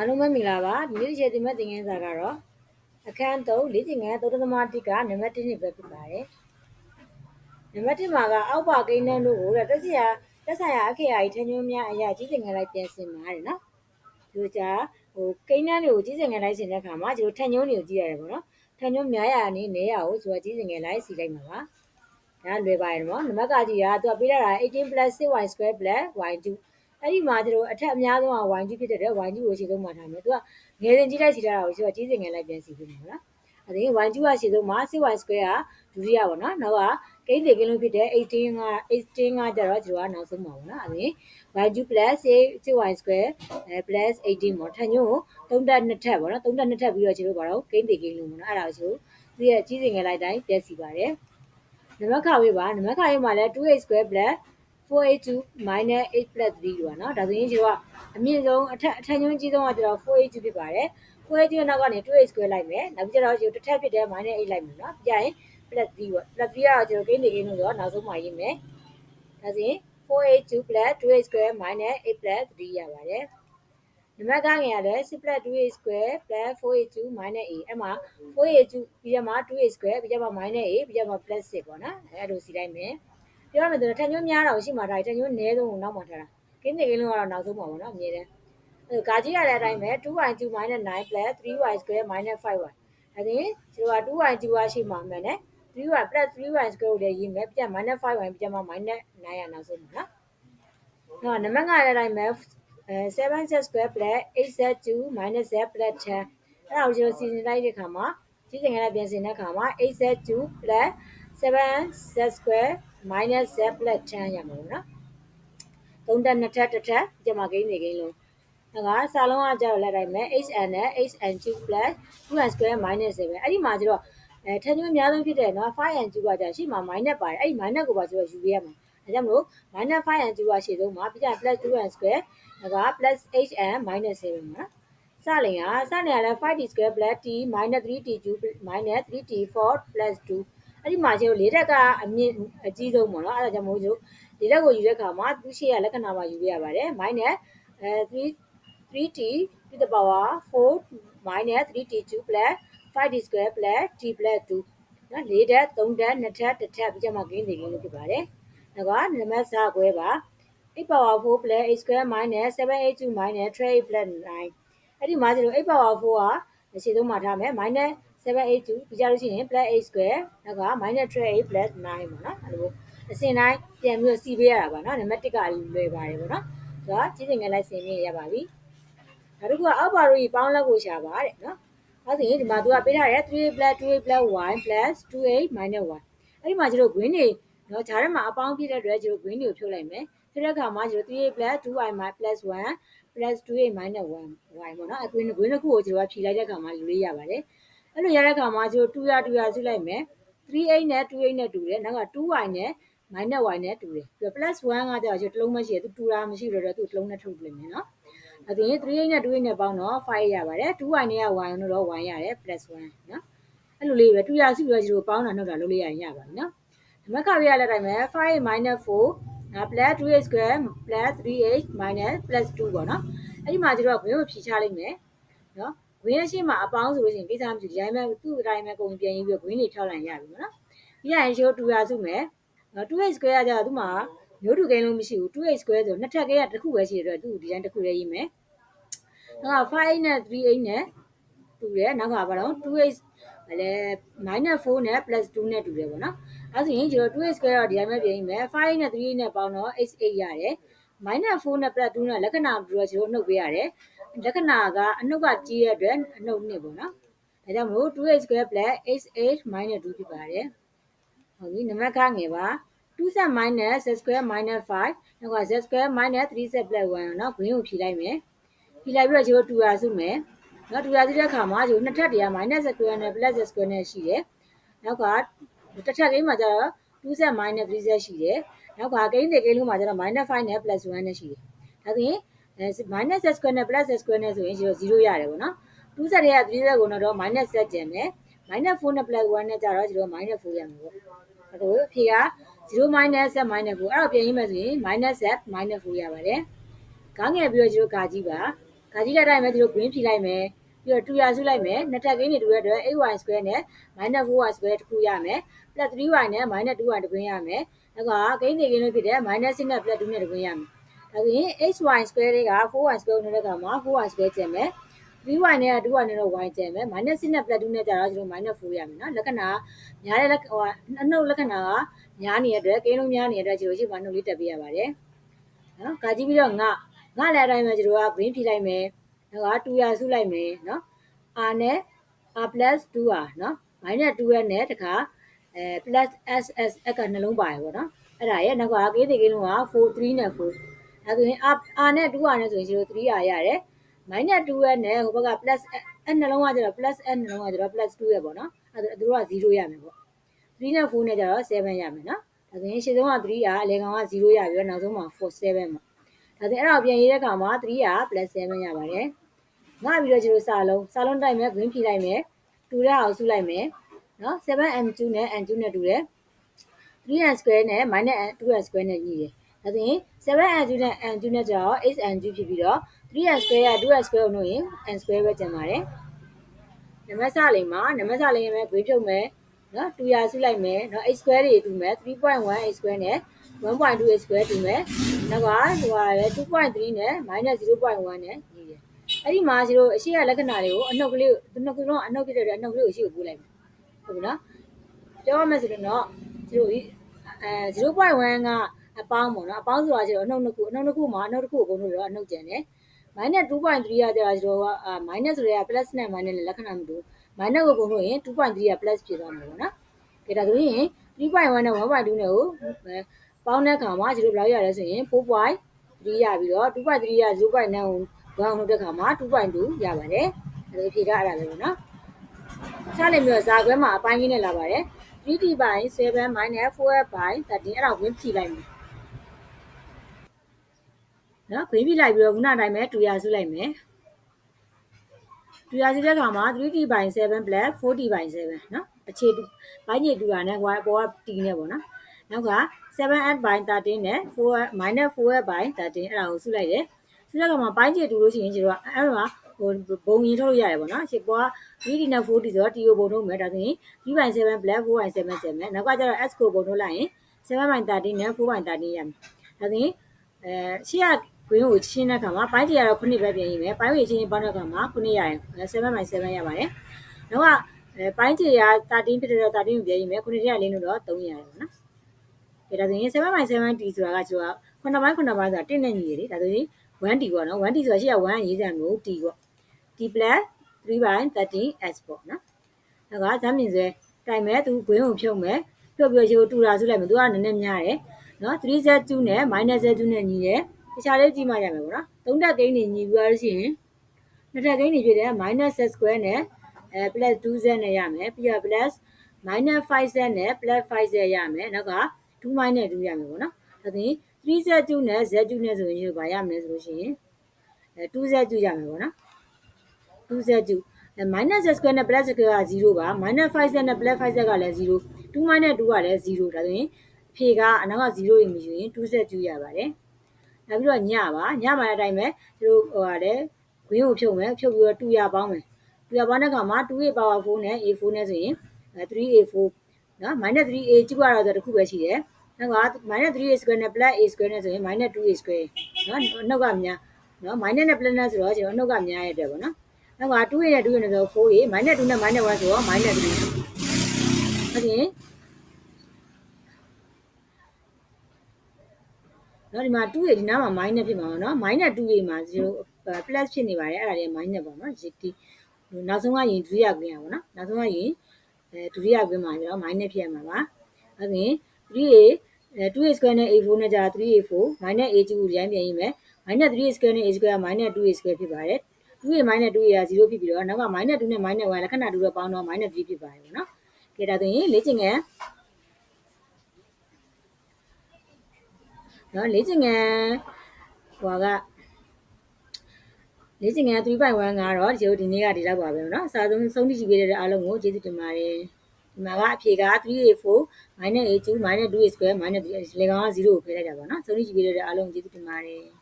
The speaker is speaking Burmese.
အားလုံးပဲမင်္ဂလာပါဒီနေ့ရေးတင်မဲ့သင်ခန်းစာကတော့အခန်း3လေ့ကျင့်ခန်း3.1ကနံပါတ်1နှစ်ပဲဖြစ်ပါတယ်နံပါတ်1မှာကအောက်ပါကိန်းနှန်းတို့ကိုတက်စီယာတက်ဆိုင်ရာအခရာကြီးထင်းညွှန်းများအရာကြီးစင်ခံလိုက်ပြင်ဆင်ပါတယ်နော်ဒီကြဟိုကိန်းနှန်းတွေကိုကြီးစင်ခံလိုက်ဆင်တဲ့အခါမှာဒီလိုထင်းညွှန်းတွေကိုကြည့်ရတယ်ပေါ့နော်ထင်းညွှန်းများရာအနေနဲ့ရကိုဆိုတော့ကြီးစင်ခံလိုက်စီလိုက်မှာပါဒါလွယ်ပါတယ်နော်နံပါတ်ကကြီးကသူကပေးတာ18 6y square y2 အဲ့ဒီမှာကျတော့အထက်အများဆုံးက y2 ဖြစ်တဲ့အတွက် y2 ကိုရှေ့ဆုံးမှာထားမယ်သူကငယ်စဉ်ကြီးလိုက်စီထားတာကိုဆိုတော့ကြီးစင်ငယ်လိုက်ပြန်စီပြီးမှာနော်အဲ့ဒီ y2 ကရှေ့ဆုံးမှာ 6y square ကဒုတိယပေါ့နော်နောက်ကကိန်းသေးကင်းလုံးဖြစ်တဲ့18က18ကကျတော့ကျတော့နောက်ဆုံးမှာပေါ့နော်အဲ့ဒီ y2 6y square အဲ plus 18ပေါ့ထပ်ညို့3တက်2ထပ်ပေါ့နော်3တက်2ထပ်ပြီးတော့ကျတော့ဘာလို့ကိန်းသေးကင်းလုံးပေါ့နော်အဲ့ဒါကိုကျတော့သူရဲ့ကြီးစင်ငယ်လိုက်တိုင်းပြန်စီပါတယ်နံပါတ်ခါဝေးပါနံပါတ်ခါဝေးမှာလဲ 2a square plus 482 minus 8 plus 3လို့ပါနော်ဒါဆိုရင်ကျတော့အမြင့်ဆုံးအထက်အထက်ညွှန်းကြီးဆုံးကကျတော့482ဖြစ်ပါတယ်482နောက်ကနေ2 square လိုက်မယ်နောက်ပြီးကျတော့ကျတစ်ထပ်ဖြစ်တယ် minus 8လိုက်မယ်နော်ပြရင် plus 3ပေါ့ plus 3ကတော့ကျတော့ကိန်းနေအင်းလို့ဆိုတော့နောက်ဆုံးမှာရေးမယ်ဒါဆိုရင်482 plus 2 square minus 8 plus 3ရပါတယ်နမကငယ်ရတယ်6 plus 2a square plus 4a2 minus a အဲ့မှာ 4a2 ပြီးရမှာ 2a square ပြီးရမှာ minus a ပြီးရမှာ plus 6ပေါ့နော်အဲ့လိုစီလိုက်မယ် ပြောရမယ်ဆိုတော့ထက်ညွှန်းများတာကိုရှိမှထားတယ်ထက်ညွှန်းနည်းဆုံးကိုနောက်မှထားတာကင်းနေကင်းလုံးကတော့နောက်ဆုံးပါပေါ့နော်အမြဲတမ်းအဲကာကြီးရတဲ့အတိုင်းပဲ 2y2 9 3y square 5y အဲ့ဒီဒီက 2y2 ကရှိမှမယ်နဲ့ 3y 3y square ကိုလည်းရေးမယ်ပြန် 5y ပြန်မှ 9 ရနောက်ဆုံးပါနော်နော်နံပါတ်9တဲ့အတိုင်းပဲအဲ 7z square 8z2 z 10အဲ့ဒါကိုကျွန်တော်စီစဉ်လိုက်တဲ့အခါမှာကြီးစင်ကလည်းပြင်ဆင်တဲ့အခါမှာ 8z2 7z square minus z plus 10ရမှာပေါ့နော်သုံးတက်နှစ်ထပ်တစ်ထပ်ဒီမှာကိန်းနေကိန်းလုံးဒါကစာလုံးကကြောက်လက်တိုင်းမဲ့ hn နဲ့ hn2 plus 2n square minus 7အဲ့ဒီမှာကျတော့အဲထပ်ညွှန်းအများဆုံးဖြစ်တယ်နော် 5n2 ကကြာရှေ့မှာ minus ပါတယ်အဲ့ဒီ minus ကိုပါကျတော့ယူပေးရမှာဒါကြောင့်မလို့ minus 5n2 ကရှေ့ဆုံးမှာပြီးကြ plus 2n square ဒါက plus hn minus 7ပါနော်စလင်ကစလင်ကလည်း 5t square plus t minus 3t cube minus 3t4 plus 2 အဲ့ဒီမှာကျတော့လေးတက်ကအမြင့်အကြီးဆုံးပေါ့နော်အဲ့ဒါကြောင့်မို့လို့လေးတက်ကိုယူတဲ့အခါမှာသူ့ရှေ့ကလက္ခဏာမှာယူရပါတယ် minus အဲ3 3t to the power 4 minus 3t2 plus 5t square plus t plus 2နော်၄တက်3တက်2ထပ်1ထပ်ပြီးကြမှာဂိမ်းတွေဂိမ်းလို့ဖြစ်ပါတယ်ဒါကနံပါတ်စာခွဲပါ8 power 4 plus 8 square minus 782 minus 3 plus 9အဲ့ဒီမှာကျတော့8 power 4ကရှေ့ဆုံးမှာထားမယ် minus 782ပြီးကြလို့ရှိရင် plus 8 square နောက်က minus 3 plus 9ပေါ့နော်အဲ့လိုအစင်တိုင်းပြန်ပြီးတော့စီပေးရတာပါနော်နံပါတ်1ကလွယ်ပါတယ်ပေါ့နော်ဆိုတော့ကြီးစင်ငယ်လိုက်ဆင်မြင်ရပါပြီနောက်တစ်ခုကအောက်ပါရိုကြီးပေါင်းလက်ကိုရှာပါတဲ့နော်အဲ့ဒါဒီမှာသူကပေးထားတယ်3 plus 2 plus 1 plus 2a minus 1အဲ့ဒီမှာကျတော့ green တွေနော်ဂျားထဲမှာအပေါင်းပြည့်တဲ့အတွက်ကျတော့ green တွေကိုဖြုတ်လိုက်မယ်ဖြုတ်တဲ့အခါမှာကျတော့ 3a plus 2y plus 1 plus 2a minus 1 y ပေါ့နော်အ green green တစ်ခုကိုကျတော့ဖြည့်လိုက်တဲ့အခါမှာလူလေးရပါတယ် အဲ့လိုရတဲ့အခါမှာကျတော့2ရ2ရစုလိုက်မယ် 3a နဲ့ 2a နဲ့တူတယ်နောက်က 2y နဲ့ minus y နဲ့တူတယ်ပြီးတော့ plus 1ကကျတော့တစ်လုံးမရှိရသူတူတာမရှိတော့သူ့တစ်လုံးနဲ့ထုတ်ပြမယ်နော်အဲ့ဒီ3 8နဲ့2 8နဲ့ပေါင်းတော့5ရပါတယ် 2y နဲ့ y နဲ့တော့ y ရတယ် plus 1နော်အဲ့လိုလေးပဲ2ရစုပြီးတော့ဒီလိုပေါင်းတာနှုတ်တာလုပ်လို့ရရင်ရပါပြီနော်ဒီမှာခါပြရတဲ့တိုင်းပဲ5 minus 4နော် plus 2h square plus 3h minus plus 2ပေါ့နော်အဲ့ဒီမှာကျတော့ဘယ်ကိုဖြေချလိုက်မယ်နော် ဝင်းရရှိမှာအပေါင်းဆိုလို့ရှိရင်ကိစ္စမရှိဒီတိုင်းပဲသူ့အတိုင်းပဲကုန်ပြန်ရေးပြီးဝင်းတွေထောက်လိုက်ရပြီပေါ့နော်ပြီးရင်ရှိုး2ရစုမယ်နော် 2h square ကကျတော့သူ့မှာမျိုးတူကိန်းလုံးမရှိဘူး 2h square ဆိုနှစ်ထပ်ကိန်းကတစ်ခုပဲရှိတဲ့အတွက်သူ့ဒီတိုင်းတစ်ခုလေးရေးမယ်နောက်က5နဲ့ 3h နဲ့တူတယ်နောက်ကဘာလို့ 2h လဲ -4 နဲ့ +2 နဲ့တူတယ်ပေါ့နော်အဲဆိုရင်ကျွန်တော် 2h square တော့ဒီတိုင်းပဲပြင်မယ်5နဲ့3နဲ့ပေါင်းတော့ h8 ရတယ် -4 နဲ့ +2 နဲ့လက္ခဏာပြီးတော့ကျွန်တော်နှုတ်ပေးရတယ် လက္ခဏာကအနှုတ်ကကြီးတဲ့အတွက်အနှုတ်နှစ်ပေါ့နော်ဒါကြောင့်မလို့ 2h2 plus hh minus 2ဖြစ်ပါတယ်ဟုတ်ပြီနံပါတ်ခငယ်ပါ 2z minus z2 minus 5နောက်က z2 minus 3z plus 1နော် green ကိုဖြည့်လိုက်မယ်ဖြည့်လိုက်ပြီးတော့ဒီကို2ရာစုမယ်နော်2ရာစုတဲ့အခါမှာဒီကိုနှစ်ထပ်တည်းက minus z2 နဲ့ plus z2 နဲ့ရှိတယ်နောက်ကတစ်ထပ်ကိန်းမှာကျတော့ 2z minus 3z ရှိတယ်နောက်ကကိန်းတွေကိန်းလုံးမှာကျတော့ minus 5နဲ့ plus 1နဲ့ရှိတယ်ဒါဆိုရင် minus z square နဲ့ plus z square နဲ့ဆိုရင်ကျွန်တော်0ရတယ်ပေါ့နော် 2z ရဲ့ 3z ကိုတော့ minus z ကျန်မယ် minus 4နဲ့ plus 1နဲ့ကြတော့ကျွန်တော် minus 4ရမှာပေါ့အဲ့တော့အဖြေက0 minus z minus 4အဲ့တော့ပြန်ရေးမယ်ဆိုရင် minus z minus 4ရပါတယ်။ခေါင်းငယ်ပြီးတော့ကျွန်တော်ကာကြည့်ပါဂါကြီးလက်တိုင်းပဲဒီလို green ဖြီလိုက်မယ်ပြီးတော့2ရစုလိုက်မယ်နှစ်ထပ်ကိန်းတွေတူရတဲ့ 8y square နဲ့ -4y square တစ်ခုရမယ် plus 3y နဲ့ -2y တစ်ခွင်းရမယ်နောက်ကကိန်းတွေကိန်းလို့ဖြစ်တဲ့ -6 နဲ့ plus 2နဲ့တစ်ခွင်းရမယ် ဒါဆိုရင် xy square တွေက 4y square ကိုနှုတ်တဲ့ကောင်မှာ 4y square ကျန်မယ် 3y နဲ့ 2y နဲ့တော့ y ကျန်မယ် -6 နဲ့ plus 2နဲ့ကြတော့ကျွန်တော် -4 ရမယ်နော်လက္ခဏာများတဲ့လက်ဟိုအနှုတ်လက္ခဏာကများနေတဲ့အတွက်ကိန်းလုံးများနေတဲ့အတွက်ကျွန်တော်ရှိမှနှုတ်လေးတက်ပေးရပါတယ်နော်ကာကြည့်ပြီးတော့ငါငါလည်းအတိုင်းပဲကျွန်တော်က green ဖြီလိုက်မယ်နောက်က2ရစုလိုက်မယ်နော် r နဲ့ r plus 2r နော် minus 2r နဲ့တခါအဲ plus ss အကနှလုံးပါတယ်ပေါ့နော်အဲ့ဒါရဲ့နောက်ကကေးသေးကိန်းလုံးက4 3နဲ့4 ဒါဆိုရင် r r နဲ့ 2r နဲ့ဆိုရင်ကျွန်တော် 3r ရတယ် minus 2r နဲ့ဟိုဘက်က plus n နှလုံးကကျတော့ plus n နှလုံးကကျတော့ plus 2ရပေါ့နော်အဲ့ဒါသူတို့က0ရမယ်ပေါ့3နဲ့4နဲ့ကျတော့7ရမယ်နော်ဒါဆိုရင်ရှေ့ဆုံးက3ရအလဲကောင်က0ရပြီးတော့နောက်ဆုံးမှာ4 7ပေါ့ဒါဆိုရင်အဲ့ဒါကိုပြန်ရေးတဲ့အခါမှာ3ရ plus 7ရပါတယ်ငါပြီးတော့ကျွန်တော်စာလုံးစာလုံးတိုက်မယ် green ဖြီလိုက်မယ်တူတဲ့အောင်စုလိုက်မယ်နော် 7m2 နဲ့ n2 နဲ့တူတယ် 3n square နဲ့ -2n square နဲ့ညီတယ် ဒါဆိုရင် 7n2 နဲ့ n2 နဲ့ကျတော့ 8n2 ဖြစ်ပြီးတော့ 3n square က 2n square ကိုနှုတ်ရင် n square ပဲကျန်ပါတယ်နံပါတ်စလိမ်မှာနံပါတ်စလိမ်ရဲ့ grade ဖြုတ်မယ်နော်2ရာစုလိုက်မယ်နော် x square တွေတူမယ်3.1 x square နဲ့1.2 x square တူမယ်နောက်ကဟိုဟာလေ2.3နဲ့ -0.1 နဲ့ညီတယ်အဲ့ဒီမှာကျတို့အရှိရလက္ခဏာတွေကိုအနှုတ်ကလေးကိုနှစ်ခုလုံးအနှုတ်ဖြစ်တဲ့အနှုတ်ကလေးကိုရှိကိုပို့လိုက်မယ်ဟုတ်ပြီနော်ပြောရမယ်ဆိုတော့ကျတို့အဲ0.1က အပေါင်းပေါ့နော်အပေါင်းဆိုတာကျတော့အနှုတ်နှစ်ခုအနှုတ်နှစ်ခုမှာအနှုတ်တစ်ခုကိုပုံလို့တော့အနှုတ်ကျန်တယ် minus 2.3ရကြတာကျတော့အာ minus ဆိုတဲ့က plus နဲ့ minus နဲ့လက္ခဏာမတူ minus ကိုပုံလို့ရင်2.3က plus ဖြစ်သွားမှာပေါ့နော်။ဒါဒါဆိုရင်3.1နဲ့1.2နဲ့ကိုပေါင်းတဲ့အခါမှာကျတို့ဘယ်လောက်ရလဲဆိုရင်4.3ရပြီးတော့2.3ရ0.9ကို1လို့တဲ့အခါမှာ2.2ရပါတယ်။ဒါဖြေကအဲ့ဒါပဲပေါ့နော်။စလိမ်မျိုးဇာခွဲမှာအပိုင်းကြီးနဲ့လာပါတယ်။ 3t by 7 minus 4f by 13အဲ့ဒါဝင်ဖြီလိုက်မယ် နော်ခွေးပြလိုက်ပြီးတော့ခုနတိုင်းပဲ2ရာစုလိုက်မယ်2ရာစုတဲ့ခါမှာ 3t by 7 plus 4t by 7နော်အခြေဘိုင်းညတူတာနဲ့ y အပေါ်က t နဲ့ပေါ့နော်နောက်က 7f by 13နဲ့4 minus 4f by 13အဲ့ဒါကိုစုလိုက်တယ်စုတဲ့ခါမှာဘိုင်းညတူလို့ရှိရင်ကျတော့အဲ့ဒါဟိုဘုံရင်ထုတ်လို့ရတယ်ပေါ့နော်ရှစ်ပေါ်က 3d နဲ့ 4d ဆိုတော့ t ကိုဘုံထုတ်မယ်ဒါဆိုရင်3 by 7 plus 4 by 7 7နောက်ကကျတော့ s ကိုဘုံထုတ်လိုက်ရင်7 by 13နဲ့4 by 13ရမယ်ဒါဆိုရင်အဲရှေ့က ဂွင်းကိုရှင်းတဲ့အခါမှာပိုင်းကြီးကတော့9ပဲပြင်ရမယ်ပိုင်းဝေချင်းပေါင်းတဲ့အခါမှာ9ရရင်7 by 7ရပါတယ်နောက်ကအဲပိုင်းကြီးက13ဖြစ်တဲ့တော့13ကိုပြင်ရမယ်9ရလေးလို့တော့3ရတယ်ပေါ့နော်ဒါဒါဆိုရင်7 by 7t ဆိုတာကကျွန်တော်9ပိုင်း9ပိုင်းဆိုတာ1နဲ့ညီရလေဒါဆိုရင် 1t ပေါ့နော် 1t ဆိုတာရှိရ1ရေးစံမျိုး t ပေါ့ t plus 3 by 13s ပေါ့နော်နောက်ကဇာမြင်ဆွဲတိုင်မဲ့သူဂွင်းကိုဖြုတ်မယ်ဖြုတ်ပြီးတော့တူတာစုလိုက်မယ်သူကနည်းနည်းများတယ်နော် 3z2 နဲ့ -z2 နဲ့ညီတယ် တခြားလေးကြည့်မှရမယ်ပေါ့နော်သုံးတက်ကိန်းတွေညီပြီးသွားလို့ရှိရင်နှစ်တက်ကိန်းတွေဖြစ်တဲ့ -z square နဲ့အဲ plus 2z နဲ့ရမယ်ပြီးတော့ plus -5z နဲ့ plus 5z ရမယ်နောက်က2 minus 2ရမယ်ပေါ့နော်ဒါဆိုရင် 3z2 နဲ့ z2 နဲ့ဆိုရင်ဘာရမလဲဆိုလို့ရှိရင်အဲ 2z2 ရမယ်ပေါ့နော် 2z2 minus z square နဲ့ plus square က0ပါ minus 5z နဲ့ plus 5z ကလည်း0 2 minus 2ကလည်း0ဒါဆိုရင်ဖြေကအနောက်က0ရေမရှိရင် 2z2 ရပါတယ် နောက်ပြီးတော့ညပါညပါတဲ့အတိုင်းပဲသူတို့ဟိုဟာလေဂွင်းကိုဖြုတ်မယ်ဖြုတ်ပြီးတော့2ရပေါင်းမယ်2ရပေါင်းတဲ့အခါမှာ 2a power 4နဲ့ a4 နဲ့ဆိုရင် 3a4 နော် -3a ကျုပ်ကတော့တခုပဲရှိတယ်နောက်က -3a square နဲ့ plus a square နဲ့ဆိုရင် -2a square နော်နှုတ်ကများနော် minus နဲ့ plus နဲ့ဆိုတော့ကျွန်တော်နှုတ်ကများရတဲ့ပေါ့နော်နောက်က 2a နဲ့ 2a နဲ့ဆိုတော့ 4a -2 နဲ့ -1 ဆိုတော့ -3 ဟုတ်ကဲ့ နော်ဒီမှာ2ရေဒီနားမှာ minus ဖြစ်မှာပေါ့နော် minus 2ရေမှာ0 plus ဖြစ်နေပါတယ်အဲ့ဒါလေး minus ပေါ့နော်ဒီနောက်ဆုံးကရင်ဒုတိယကွင်းရပါတော့နောက်ဆုံးကရင်အဲဒုတိယကွင်းမှာကျတော့ minus ဖြစ်ရမှာပါအဲ့ဒါ 3a 2a square နဲ့ a4 နဲ့ကြာ 3a4 minus a ကျူကိုရိုင်းပြန်ရေးမယ် minus 3a square နဲ့ a square က minus 2a square ဖြစ်ပါတယ် 2a minus 2a က0ဖြစ်ပြီးတော့နောက်က minus 2နဲ့ minus 1လက္ခဏာတူတော့ပေါင်းတော့ minus 3ဖြစ်ပါတယ်ပေါ့နော်ကဲဒါဆိုရင်လေ့ကျင့်ခန်း နော်လေ့ကျင့်ခန်းဟိုကလေ့ကျင့်ခန်း3.1ကတော့ဒီလိုဒီနေ့ကဒီလောက်ပါပဲเนาะအစားဆုံးဆုံးဖြတ်ကြည့်ပေးတဲ့အားလုံးကိုကျေးဇူးတင်ပါတယ်ဒီမှာကအဖြေက 3a4 -a2 -2a square -3 လေကောင်က0ကိုဖယ်လိုက်တာပါเนาะဆုံးဖြတ်ကြည့်ပေးတဲ့အားလုံးကိုကျေးဇူးတင်ပါတယ်